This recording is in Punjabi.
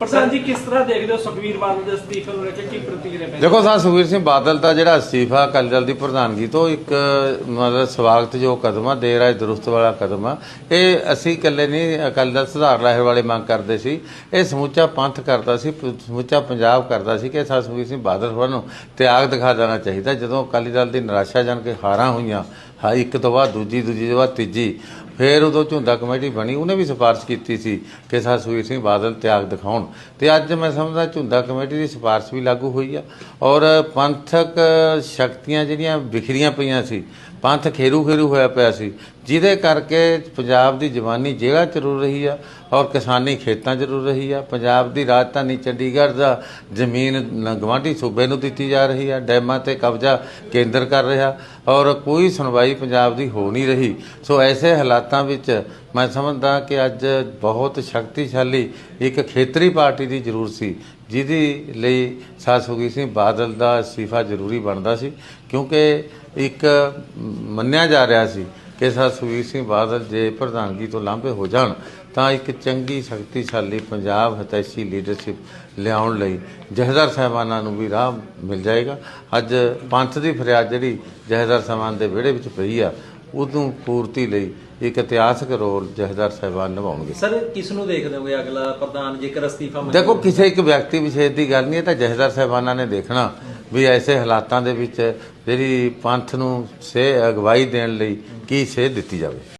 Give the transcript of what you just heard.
ਪ੍ਰਧਾਨ ਜੀ, ਕਿਸ ਤਰ੍ਹਾਂ ਦੇਖਦੇ ਹੋ ਸੁਖਵੀਰ ਬਾਦਲ ਦੇ ਅਸਤੀਫੇ ਨੂੰ ਲੈ ਕੇ? ਕੀ ਪ੍ਰਤੀਕਿਰਿਆ ਪੈਂਦੀ? ਦੇਖੋ ਸਾਹਿਬ ਸੁਖਬੀਰ ਸਿੰਘ ਬਾਦਲ ਦਾ ਜਿਹੜਾ ਅਸਤੀਫਾ ਅਕਾਲੀ ਦਲ ਦੀ ਪ੍ਰਧਾਨਗੀ ਤੋਂ ਇੱਕ, ਮਤਲਬ ਸਵਾਗਤਯੋਗ ਕਦਮ ਆ, ਦੇਰ ਆਏ ਦਰੁਸਤ ਵਾਲਾ ਕਦਮ ਆ। ਇਹ ਅਸੀਂ ਇਕੱਲੇ ਨਹੀਂ, ਅਕਾਲੀ ਦਲ ਸੁਧਾਰ ਲਹਿਰ ਵਾਲੇ ਮੰਗ ਕਰਦੇ ਸੀ। ਇਹ ਸਮੁੱਚਾ ਪੰਥ ਕਰਦਾ ਸੀ ਸਮੁੱਚਾ ਪੰਜਾਬ ਕਰਦਾ ਸੀ ਕਿ ਸਾਹਿਬ ਸੁਖਬੀਰ ਸਿੰਘ ਬਾਦਲ ਹੋਰਾਂ ਨੂੰ ਤਿਆਗ ਦਿਖਾ ਦੇਣਾ ਚਾਹੀਦਾ। ਜਦੋਂ ਅਕਾਲੀ ਦਲ ਦੀ ਨਿਰਾਸ਼ਾ ਜਾਣ ਕੇ ਹਾਰਾਂ ਹੋਈਆਂ ਹਾਂ, ਇੱਕ ਤੋਂ ਬਾਅਦ ਦੂਜੀ ਦੂਜੀ ਤੋਂ ਬਾਅਦ ਤੀਜੀ। ਫਿਰ ਉਦੋਂ ਝੁੰਦਾ ਕਮੇਟੀ ਬਣੀ, ਉਹਨੇ ਵੀ ਸਿਫਾਰਿਸ਼ ਕੀਤੀ ਸੀ ਕਿ ਸਾ ਸੁਖਬੀਰ ਸਿੰਘ ਬਾਦਲ ਤਿਆਗ ਦਿਖਾਉਣ। ਤੇ ਅੱਜ ਮੈਂ ਸਮਝਦਾ ਝੁੰਦਾ ਕਮੇਟੀ ਦੀ ਸਿਫਾਰਿਸ਼ ਵੀ ਲਾਗੂ ਹੋਈ ਆ। ਔਰ ਪੰਥਕ ਸ਼ਕਤੀਆਂ ਜਿਹੜੀਆਂ ਵਿਖਰੀਆਂ ਪਈਆਂ ਸੀ, ਪੰਥ ਖੇਰੂ ਖੇਰੂ ਹੋਇਆ ਪਿਆ ਸੀ, ਜਿਹਦੇ ਕਰਕੇ ਪੰਜਾਬ ਦੀ ਜਵਾਨੀ ਜੇਲ੍ਹਾਂ ਚ ਰੁਲ ਰਹੀ ਆ ਔਰ ਕਿਸਾਨੀ ਖੇਤਾਂ 'ਚ ਰੁਲ ਰਹੀ ਆ। ਪੰਜਾਬ ਦੀ ਰਾਜਧਾਨੀ ਚੰਡੀਗੜ੍ਹ ਦਾ ਜ਼ਮੀਨ ਨ- ਗਵਾਂਢੀ ਸੂਬੇ ਨੂੰ ਦਿੱਤੀ ਜਾ ਰਹੀ ਆ, ਡੈਮਾਂ ਤੇ ਕਬਜ਼ਾ ਕੇਂਦਰ ਕਰ ਰਿਹਾ ਔਰ ਕੋਈ ਸੁਣਵਾਈ ਪੰਜਾਬ ਦੀ ਹੋ ਨਹੀਂ ਰਹੀ। ਸੋ ਐਸੇ ਹਾਲਾਤਾਂ ਵਿੱਚ ਮੈਂ ਸਮਝਦਾ ਕਿ ਅੱਜ ਬਹੁਤ ਸ਼ਕਤੀਸ਼ਾਲੀ ਇੱਕ ਖੇਤਰੀ ਪਾਰਟੀ ਦੀ ਜ਼ਰੂਰਤ ਸੀ, ਜਿਹਦੀ ਲਈ ਸਾਧ ਸੁਖਬੀਰ ਸਿੰਘ ਬਾਦਲ ਦਾ ਅਸਤੀਫਾ ਜ਼ਰੂਰੀ ਬਣਦਾ ਸੀ, ਕਿਉਂਕਿ ਇੱਕ ਮੰਨਿਆ ਜਾ ਰਿਹਾ ਸੀ ਕਿ ਸਰ ਸੁਖਬੀਰ ਸਿੰਘ ਬਾਦਲ ਜੇ ਪ੍ਰਧਾਨਗੀ ਤੋਂ ਲਾਂਭੇ ਹੋ ਜਾਣ, ਤਾਂ ਇੱਕ ਚੰਗੀ ਸ਼ਕਤੀਸ਼ਾਲੀ ਪੰਜਾਬ ਹਤੈਸ਼ੀ ਲੀਡਰਸ਼ਿਪ ਲਿਆਉਣ ਲਈ ਜਹਦਰ ਸਾਹਿਬਾਨਾਂ ਨੂੰ ਵੀ ਰਾਹ ਮਿਲ ਜਾਏਗਾ। ਅੱਜ ਪੰਥ ਦੀ ਫਰਿਆਦ ਜਿਹੜੀ ਜਹਦਰ ਸਾਹਿਬਾਨ ਦੇ ਵਿਹੜੇ ਵਿੱਚ ਪਈ ਆ ਉਦੋਂ ਪੂਰਤੀ ਲਈ ਇੱਕ ਇਤਿਹਾਸਕ ਰੋਲ ਜਹਦਰ ਸਾਹਿਬਾਨ ਨਿਭਾਉਣਗੇ। ਸਰ ਕਿਸ ਨੂੰ ਦੇਖਦੇ ਹੋਗੇ ਅਗਲਾ ਪ੍ਰਧਾਨ ਜੇਕਰ ਅਸਤੀਫਾ ਦੇਖੋ ਕਿਸੇ ਇੱਕ ਵਿਅਕਤੀ ਵਿਸ਼ੇਸ਼ ਦੀ ਗੱਲ ਨਹੀਂ ਹੈ ਤਾਂ ਜਹਦਰ ਸਾਹਿਬਾਨਾਂ ਨੇ ਦੇਖਣਾ ਵੀ ਐਸੇ ਹਾਲਾਤਾਂ ਦੇ ਵਿੱਚ ਜਿਹੜੀ ਪੰਥ ਨੂੰ ਸੇ ਅਗਵਾਈ ਦੇਣ ਲਈ ਕੀ ਸੇਧ ਦਿੱਤੀ ਜਾਵੇ।